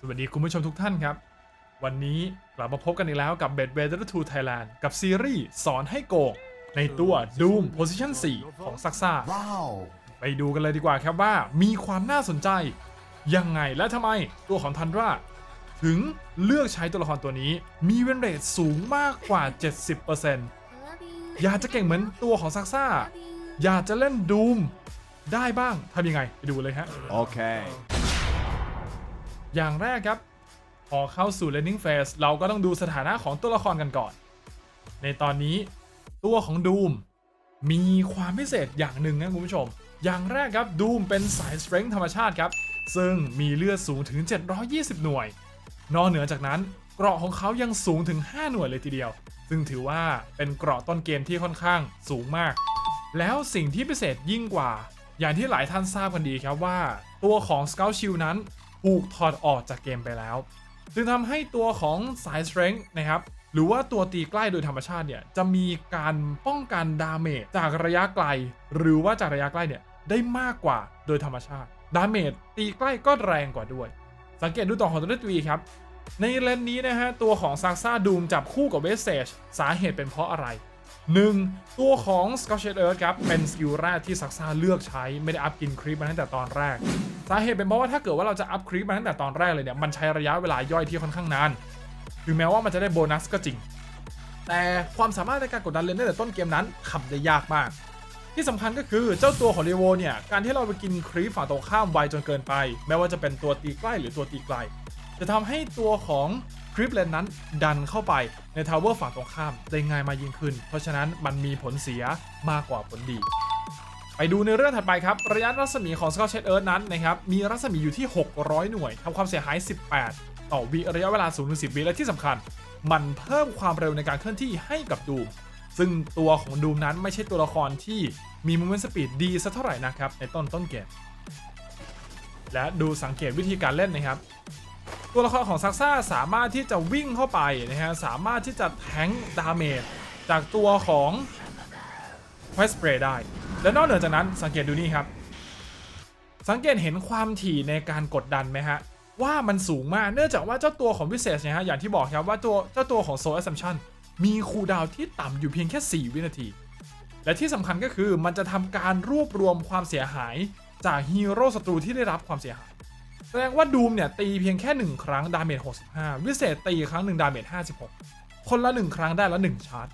สวัสดีคุณผู้ชมทุกท่านครับ วันนี้กลับมาพบกันอีกแล้วกับ b e d w e a t h e r 2 Thailand กับซีรีส์สอนให้โกงในตัว Doom Position 4 ของซักซ่า Wow. ไปดูกันเลยดีกว่าครับว่ามีความน่าสนใจ ยังไงและทำไมตัวของทันดราถึงเลือกใช้ตัวละครตัวนี้มีเวนเรทสูงมากกว่า 70%อยากจะเก่งเหมือนตัวของซักซ่า อยากจะเล่นดูมได้บ้างทำยังไง ไปดูเลยฮะ Okay. อ อย่างแรกครับ พอเข้าสู่ Landing Phase เราก็ต้องดูสถานะของตัวละครกันก่อน ในตอนนี้ตัวของ Doom มีความพิเศษอย่างหนึ่งนะคุณผู้ชม อย่างแรกครับ Doom เป็นสาย Strength ธรรมชาติครับ ซึ่งมีเลือดสูงถึง 720 หน่วย นอกเหนือจากนั้นเกราะของเขายังสูงถึง 5 หน่วยเลยทีเดียว ซึ่งถือว่าเป็นเกราะต้นเกมที่ค่อนข้างสูงมาก แล้วสิ่งที่พิเศษยิ่งกว่า อย่างที่หลายท่านทราบกันดีครับว่า ตัวของ Scout Shield นั้น ถูกถอดออกจากเกมไปแล้ว จึงทำให้ตัวของสาย Strength นะครับหรือว่าตัวตีใกล้โดยธรรมชาติเนี่ยจะมีการป้องกันดาเมจจากระยะไกล หรือว่าจากระยะใกล้เนี่ยได้มากกว่าโดยธรรมชาติ ดาเมจตีใกล้ก็แรงกว่าด้วย สังเกตดูต่อของตัวเลวีครับ ในเลนนี้นะฮะตัวของซากซ่าดูมจับคู่กับเวสเซจสาเหตุเป็นเพราะอะไร 1. ตัวของ s c o t c h e Earth ครับ เป็นสกิลแรกที่ซักซ่าเลือกใช้ไม่ได้อัพกินคลิปมาตั้งแต่ตอนแรก สาเหตุเป็นเพราะว่าถ้าเกิดว่าเราจะอัพคลิปมาตั้งแต่ตอนแรกเลยเนี่ย มันใช้ระยะเวลาย่อยที่ค่อนข้างนานถึงแม้ว่ามันจะได้โบนัสก็จริง แต่ความสามารถในการกดดันเลนตั้งแต่ต้นเกมนั้นทำได้ยากมาก ที่สำคัญก็คือเจ้าตัวของเรโวเนี่ย การที่เราไปกินครีปฝั่งตรงข้ามไวจนเกินไป แม้ว่าจะเป็นตัวตีใกล้หรือตัวตีไกล จะทำให้ตัวของ ริปเลนนั้นดันเข้าไปในทาวเวอร์ฝั่งตรงข้ามได้ง่ายมายิ่งขึ้น เพราะฉะนั้นมันมีผลเสียมากกว่าผลดี ไปดูในเรื่องถัดไปครับ ระยะรัศมีของ Scotch Earth นั้นนะครับมีรัศมีอยู่ที่ 600 หน่วยทำความเสียหาย 18 ต่อวิระยะเวลา0ถึง10วิและที่สำคัญ มันเพิ่มความเร็วในการเคลื่อนที่ให้กับดูมซึ่งตัวของดูมนั้นไม่ใช่ตัวละครที่มี movement speed ดีสักเท่าไหร่นะครับในต้นต้นเกมและดูสังเกตวิธีการเล่นนะครับ ตัวละครของซักซ่าสามารถที่จะวิ่งเข้าไปนะฮะสามารถที่จะแทงดาเมจจากตัวของไวสเปรย์ได้ และนอกเหนือจากนั้นสังเกตดูนี่ครับ สังเกตเห็นความถี่ในการกดดันไหมฮะ ว่ามันสูงมากเนื่องจากว่าเจ้าตัวของวิเศษเนี่ยฮะอย่างที่บอกครับว่าตัวเจ้าตัวของโซ a อ s ซ m มชันมีคูลดาวน์ที่ต่ำอยู่เพียงแค่ 4 วินาที และที่สำคัญก็คือมันจะทำการรวบรวมความเสียหายจากฮีโร่ศัตรูที่ได้รับความเสียหาย แสดงว่าดูมเนี่ยตีเพียงแค่ 1 ครั้งดาเมจ65 วิเศษตีครั้งหนึ่งดาเมจ56 คนละ 1 ครั้งได้ละ1ชาร์จ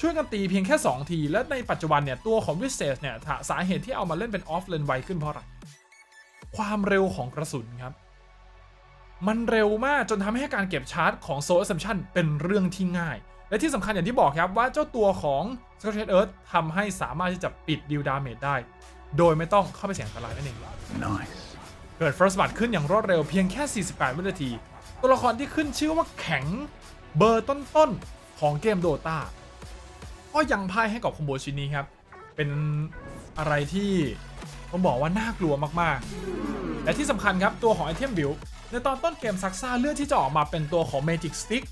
ช่วยกันตีเพียงแค่ 2 ที และในปัจจุบันเนี่ยตัวของวิเศษเนี่ยสาเหตุที่เอามาเล่นเป็นออฟเลนไวขึ้นเพราะอะไร ความเร็วของกระสุนครับ มันเร็วมากจนทำให้การเก็บชาร์จของโซล a ์ s ซมชันเป็นเรื่องที่ง่าย และที่สำคัญอย่างที่บอกครับว่าเจ้าตัวของ s c o t c h Earth ทำให้สามารถที่จะปิดดิวดาเมจได้ โดยไม่ต้องเข้าไปเสี่ยงอันตรายนั่นเอง Nice. เกิด First Blood ขึ้นอย่างรวดเร็วเพียงแค่ 48 วินาที ตัวละครที่ขึ้นชื่อว่าแข็งเบอร์ต้นๆ ของเกมโดตาก็ยังพ่ายให้กับคอมโบชิ้นนี้ครับ เป็นอะไรที่ต้องบอกว่าน่ากลัวมากๆ และที่สำคัญครับตัวของไอเทมบิลในตอนต้นเกมซักซ่าเลือกที่จะออกมาเป็นตัวของ Magic Stick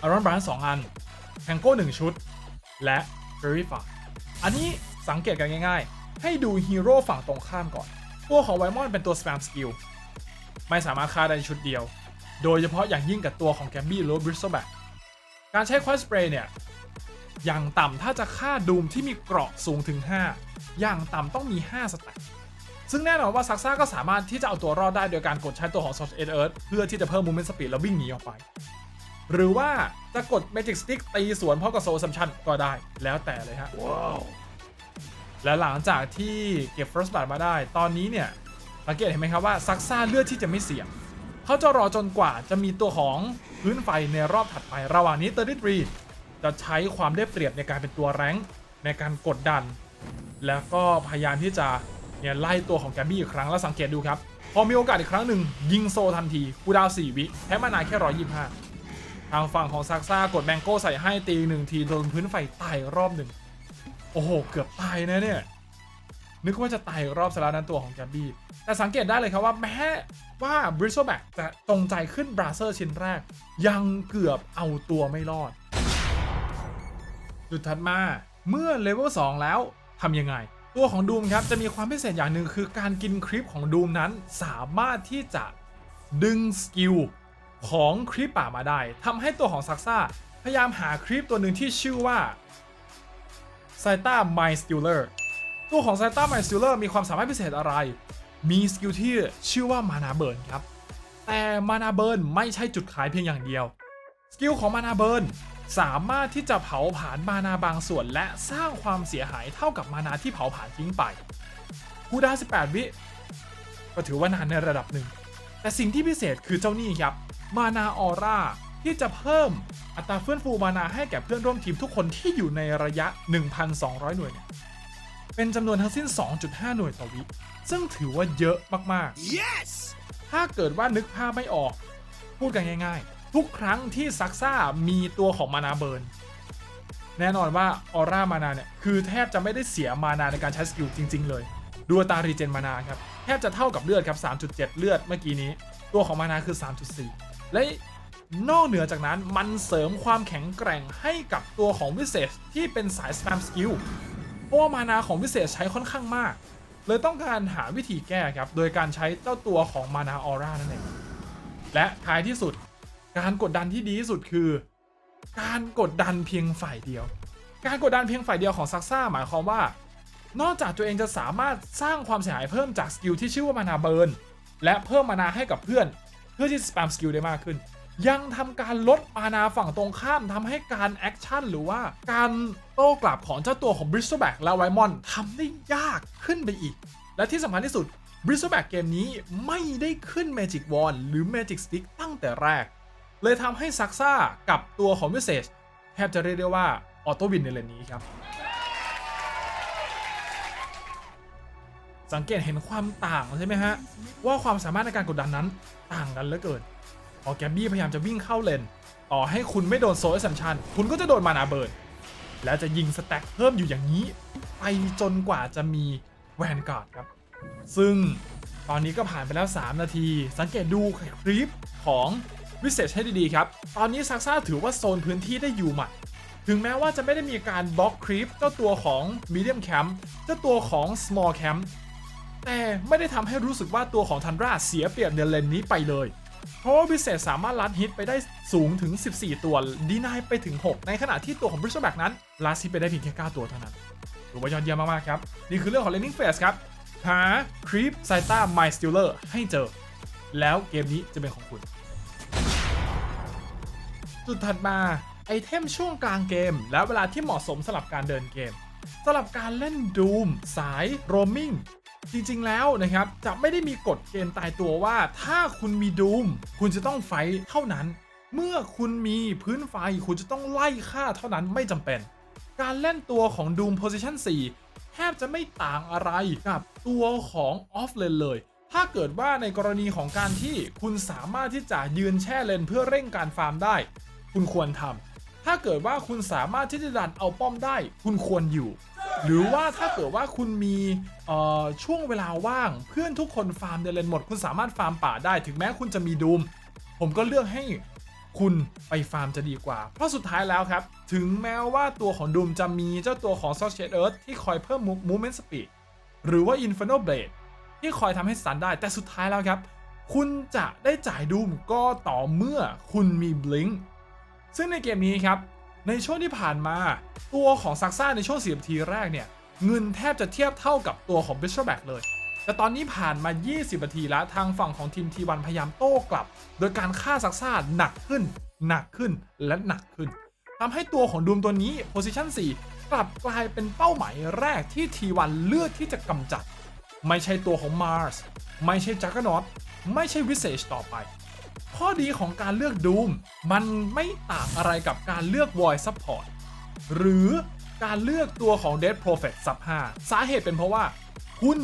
อารอนบรันสองอันแ a งโก้หนึ่งชุด และ f a i r y f i อันนี้สังเกตกันง่าย ๆ ให้ดูฮีโร่ฝั่งตรงข้ามก่อน ตัวของไวมอนเป็นตัว spam skill ไม่สามารถฆ่าได้ชุดเดียว โดยเฉพาะอย่างยิ่งกับตัวของแกมบี้หรือ bristleback การใช้ควอสเปรย์เนี่ยอย่างต่ำถ้าจะฆ่าดูมที่มีเกราะสูงถึง 5 อย่างต่ำต้องมี 5 สแต็กซึ่งแน่นอนว่าซักซ่าก็สามารถที่จะเอาตัวรอดได้โดยการกดใช้ตัวของ Source Edge Earth เพื่อที่จะเพิ่ม movement speed แล้ววิ่งหนีออกไป หรือว่าจะกด Magic Stick ตีสวนพราะกับ Soul Assumption ก็ได้แล้วแต่เลยฮะ Wow. และหลังจากที่เก็บ First Blood มาได้ ตอนนี้เนี่ยสังเกตเห็นไหมครับว่าซักซ่าเลือดที่จะไม่เสี่ยง เขาจะรอจนกว่าจะมีตัวของพื้นไฟในรอบถัดไประหว่างนี้เตอร์ดิทรีจะใช้ความได้เปรียบในการเป็นตัวแรงในการกดดัน แล้วก็พยายามที่จะเนี่ยไล่ตัวของแกมบี้อีกครั้งแล้วสังเกตดูครับ พอมีโอกาสอีกครั้งหนึ่งยิงโซทันทีคูดาว 4 วิแพ้มานาแค่125ทางฝั่งของซักซ่ากดแมงโก้ใส่ให้ตีหนึ่งทีโดนพื้นไฟตายรอบหนึ่ง โอ้โห เกือบตายนะเนี่ย นึกว่าจะตายรอบสลานั้นตัวของแกบบี้ แต่สังเกตได้เลยครับว่าแม้ว่าบริ s โซแบกจะตรงใจขึ้นบราเซอร์ชิ้นแรก ยังเกือบเอาตัวไม่รอด จุดถัดมาเมื่อเลเวล2แล้วทำยังไง ตัวของดูมครับ จะมีความพิเศษอย่างหนึ่งคือการกินคลิปของดูมนั้นสามารถที่จะดึงสกิลของครีปป่ามาได้ทำให้ตัวของซักซ่าพยายามหาครีปตัวหนึ่งที่ชื่อว่า ไซต้าไมสติลเลอร์ตัวของไซต้าไมสติลเลอร์มีความสามารถพิเศษอะไร มีสกิลที่ชื่อว่ามานาเบิร์นครับ แต่มานาเบิร์นไม่ใช่จุดขายเพียงอย่างเดียว สกิลของมานาเบิร์นสามารถที่จะเผาผลาญมานาบางส่วน และสร้างความเสียหายเท่ากับมานาที่เผาผลาญทิ้งไปคูดา18 วิ ก็ถือว่านานในระดับหนึ่ง แต่สิ่งที่พิเศษคือเจ้านี่ครับ มานาออร่า ที่จะเพิ่มอัตราเฟื่องฟูมานาให้แก่เพื่อนร่วมทีมทุกคนที่อยู่ในระยะ 1,200 หน่วยเนี่ยเป็นจำนวนทั้งสิ้น 2.5 หน่วยต่อวิ ซึ่งถือว่าเยอะมากๆ Yes! ถ้าเกิดว่านึกภาพไม่ออก พูดกันง่าย ๆ ทุกครั้งที่ซักซ่ามีตัวของมานาเบิร์น แน่นอนว่าออร่ามานาเนี่ย คือแทบจะไม่ได้เสียมานาในการใช้สกิลจริง ๆ เลย ดูอัตรารีเจนมานาครับ แทบจะเท่ากับเลือดครับ 3.7 เลือดเมื่อกี้นี้ ตัวของมานาคือ 3.4 และ นอกเหนือจากนั้นมันเสริมความแข็งแกร่งให้กับตัวของวิเศษที่เป็นสายสแปมสกิลเพราะว่ามานาของวิเศษใช้ค่อนข้างมาก เลยต้องการหาวิธีแก้ครับ โดยการใช้เจ้าตัวของมานาออร่านั่นเอง และท้ายที่สุดการกดดันที่ดีที่สุดคือ การกดดันเพียงฝ่ายเดียว การกดดันเพียงฝ่ายเดียวของซักซ่าหมายความว่า นอกจากตัวเองจะสามารถสร้างความเสียหายเพิ่มจากสกิลที่ชื่อว่ามานาเบิร์นและเพิ่มมานาให้กับเพื่อน เพื่อที่สแปมสกิลได้มากขึ้น ยังทำการลดมานาฝั่งตรงข้ามทำให้การแอคชั่นหรือว่าการโต้กลับของเจ้าตัวของบริส t ตแบ็กและไวมอนทำได้ยากขึ้นไปอีก และที่สำคัญที่สุดบริส t ตแบ็กเกมนี้ไม่ได้ขึ้น Magic Wand หรือ Magic Stick ตั้งแต่แรก เลยทำให้ซักซ่ากับตัวของวิเศษแทบจะเรียกได้ว่าออโต้วินในเลนนี้ครับ สังเกตเห็นความต่างใช่ไหมฮะ ว่าความสามารถในการกดดันนั้นต่างกันเหลือเกิน พอแกบบี้พยายามจะวิ่งเข้าเลน ต่อให้คุณไม่โดนโซลสัมชัน คุณก็จะโดนมานาเบิร์นและจะยิงสแต็กเพิ่มอยู่อย่างนี้ ไปจนกว่าจะมีแวนการ์ดครับ ซึ่งตอนนี้ก็ผ่านไปแล้ว 3 นาที สังเกตดูคลิปของวิเศษให้ดีๆครับ ตอนนี้ซักซ่าถือว่าโซนพื้นที่ได้อยู่หมัด ถึงแม้ว่าจะไม่ได้มีการบล็อกคลิปเจ้าตัวของ Medium Camp เจ้าตัวของ Small Camp แต่ไม่ได้ทำให้รู้สึกว่าตัวของทันราเสียเปรียบในเลนนี้ไปเลย เพราะว่าวิเศษสามารถลัดฮิตไปได้สูงถึง 14 ตัวดีนายไปถึง 6 ในขณะที่ตัวของบริสแบกนั้นลัดฮิตไปได้เพียงแค่ 9 ตัวเท่านั้นถือว่ายอดเยี่ยมมากๆครับ นี่คือเรื่องของ Landing Phase ครับ หาครีปไซต้าไมสติลเลอร์ให้เจอ แล้วเกมนี้จะเป็นของคุณ จุดถัดมาไอเทมช่วงกลางเกม และเวลาที่เหมาะสมสำหรับการเดินเกมสำหรับการเล่นดูมสายโรมมิ่ง จริงๆแล้วนะครับจะไม่ได้มีกฎเกณฑ์ตายตัวว่า ถ้าคุณมีดูมคุณจะต้องไฟเท่านั้น เมื่อคุณมีพื้นไฟคุณจะต้องไล่ฆ่าเท่านั้นไม่จำเป็น การเล่นตัวของ Doom Position 4แทบจะไม่ต่างอะไรกับตัวของ Off Lane เลย ถ้าเกิดว่าในกรณีของการที่คุณสามารถที่จะยืนแช่เลนเพื่อเร่งการฟาร์มได้ คุณควรทำถ้าเกิดว่าคุณสามารถที่จะดันเอาป้อมได้ คุณควรอยู่ หรือว่าถ้าเกิดว่าคุณมีช่วงเวลาว่างเพื่อนทุกคนฟาร์มในเลนหมด คุณสามารถฟาร์มป่าได้ถึงแม้คุณจะมีดูม ผมก็เลือกให้คุณไปฟาร์มจะดีกว่า เพราะสุดท้ายแล้วครับ ถึงแม้ว่าตัวของดูมจะมีเจ้าตัวของ s o u t h Earth ที่คอยเพิ่ม Movement Speed หรือว่า Inferno Blade ที่คอยทำให้สตันได้แต่สุดท้ายแล้วครับ คุณจะได้จ่ายดูมก็ต่อเมื่อคุณมี Blink ซึ่งในเกมนี้ครับ ในช่วงที่ผ่านมา ตัวของซักซ่าในช่วง4นาทีแรกเนี่ย เงินแทบจะเทียบเท่ากับตัวของ b i s h o p b a c k เลย แต่ตอนนี้ผ่านมา 20 นาทีแล้วทางฝั่งของทีมทีวันพยายามโต้กลับ โดยการฆ่าซักซ่าหนักขึ้น หนักขึ้นและหนักขึ้นทำให้ตัวของดูมตัวนี้ Position 4กลับกลายเป็นเป้าหมายแรกที่ทีวันเลือกที่จะกำจัด ไม่ใช่ตัวของ Mars ไม่ใช่จักรนอตไม่ใช่วิเศษต่อไป ข้อดีของการเลือกดูมมันไม่ต่างอะไรกับการเลือก Void Support หรือการเลือกตัวของ Dead Prophet Sub 5สาเหตุเป็นเพราะว่า คุณ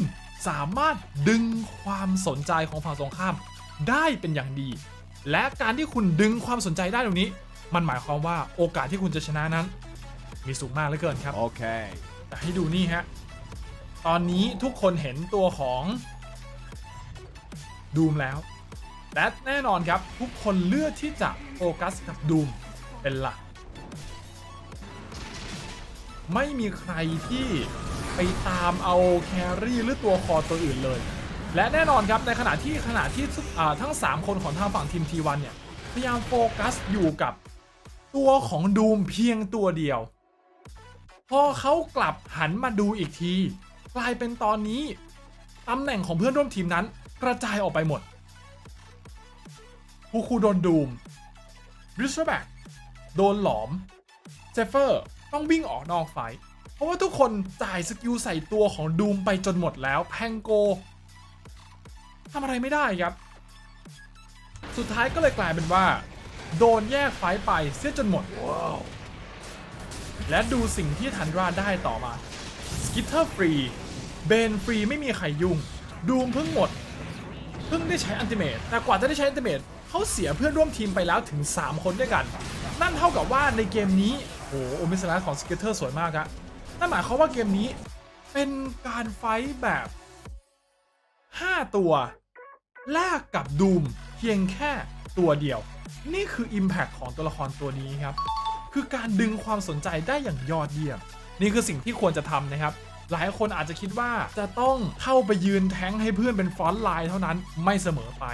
สามารถดึงความสนใจของฝั่งตรงข้ามได้เป็นอย่างดี และการที่คุณดึงความสนใจได้ตรงนี้ มันหมายความว่าโอกาสที่คุณจะชนะนั้น มีสูงมากเหลือเกินครับ Okay. แต่ให้ดูนี่ฮะ ตอนนี้ทุกคนเห็นตัวของดูมแล้ว และแน่นอนครับ ทุกคนเลือกที่จะโฟกัสกับดูมเป็นหลัก ไม่มีใครที่ไปตามเอาแครี่หรือตัวคอตัวอื่นเลย และแน่นอนครับในขณะที่ขณะที่ทั้ง 3 คนของทางฝั่งทีมทีวันเนี่ยพยายามโฟกัสอยู่กับตัวของดูมเพียงตัวเดียว พอเขากลับหันมาดูอีกที กลายเป็นตอนนี้ตำแหน่งของเพื่อนร่วมทีมนั้นกระจายออกไปหมด ฮูคูโดนดูมริชแบกโดนหลอมเจฟเฟอร์ต้องวิ่งออกนอกไฟ เพราะว่าทุกคนจ่ายสกิลใส่ตัวของดูมไปจนหมดแล้วแพงโกทำอะไรไม่ได้ครับ สุดท้ายก็เลยกลายเป็นว่า โดนแยกไฟไปเสียจนหมดและดูสิ่งที่ทันราได้ต่อมาสกิทเตอร์ฟรีเบนฟรีไม่มีใครยุ่ง ดูมเพิ่งหมด เพิ่งได้ใช้อันติเมตแต่กว่าจะได้ใช้อันติเมต เขาเสียเพื่อนร่วมทีมไปแล้วถึง 3 คนด้วยกัน นั่นเท่ากับว่าในเกมนี้โอ้โหโอมิสลาของสเกตเตอร์สวยมากครับนั่นหมายความว่าเกมนี้เป็นการไฟแบบ 5 ตัวแลกกับดูมเพียงแค่ตัวเดียว นี่คือ Impact ของตัวละครตัวนี้ครับ คือการดึงความสนใจได้อย่างยอดเยี่ยม นี่คือสิ่งที่ควรจะทำนะครับ หลายคนอาจจะคิดว่าจะต้องเข้าไปยืนแท้งให้เพื่อนเป็นฟอนต์ไลน์เท่านั้นไม่เสมอไป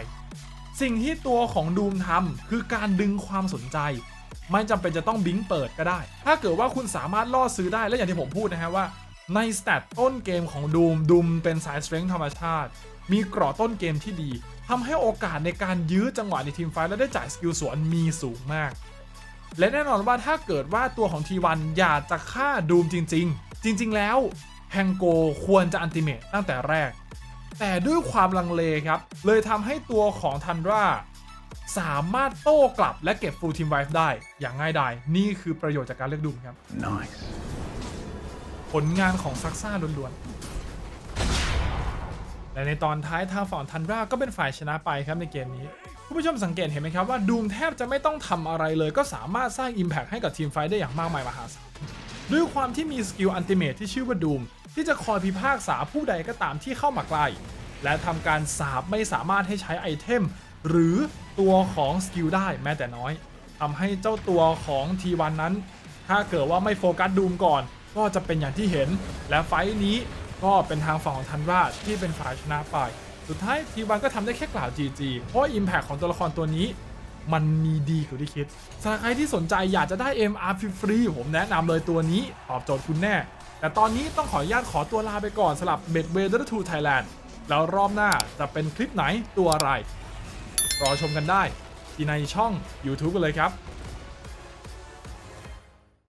สิ่งที่ตัวของดูมทำคือการดึงความสนใจ ไม่จำเป็นจะต้องบิงเปิดก็ได้ ถ้าเกิดว่าคุณสามารถล่อซื้อได้และอย่างที่ผมพูดนะฮะว่าในสแตทต้นเกมของดูมดูมเป็นสายสเตร n งธรรมชาติ มีเกราะต้นเกมที่ดีทำให้โอกาสในการยื้อจังหวะในทีมไฟและได้จ่ายสกิลสวนมีสูงมาก และแน่นอนว่าถ้าเกิดว่าตัวของ T1 อยากจะฆ่าดูมจริง ๆ จริง ๆ แล้วแฮงโกควรจะอันติเมตตั้งแต่แรก แต่ด้วยความลังเลครับ เลยทำให้ตัวของทันราสามารถโต้กลับและเก็บฟูลทีมไวฟ์ได้อย่างง่ายดายนี่คือประโยชน์จากการเลือกดูมครับ Nice. ผลงานของซักซ่าล้วนๆ และในตอนท้ายทางฝั่งทันราก็เป็นฝ่ายชนะไปครับในเกมนี้ คุณผู้ชมสังเกตเห็นไหมครับว่าดูมแทบจะไม่ต้องทำอะไรเลย ก็สามารถสร้าง Impact ให้กับทีมไฟท์ได้อย่างมากมายมหาศาลด้วยความที่มีสกิลอันติเมทที่ชื่อว่าดูม ที่จะคอยพิพากษาผู้ใดก็ตามที่เข้ามาใกล้ และทำการสาบไม่สามารถให้ใช้ไอเทม หรือตัวของสกิลได้แม้แต่น้อยทำให้เจ้าตัวของ T1 นั้น ถ้าเกิดว่าไม่โฟกัสดูมก่อน ก็จะเป็นอย่างที่เห็น และไฟท์นี้ก็เป็นทางฝั่งของทันราชที่เป็นฝ่ายชนะไป สุดท้ายทีวันก็ทำได้แค่กล่าว GG เพราะ Impact ของตัวละครตัวนี้มันมีดีกว่าที่คิดสำหรับใครที่สนใจอยากจะได้ MR ฟรีๆผมแนะนำเลยตัวนี้ ตอบโจทย์คุณแน่ แต่ตอนนี้ต้องขออนุญาตขอตัวลาไปก่อนสำหรับ b e d w a y 2 Thailand แล้วรอบหน้าจะเป็นคลิปไหนตัวอะไร รอชมกันได้ ที่ในช่อง YouTube กันเลยครับ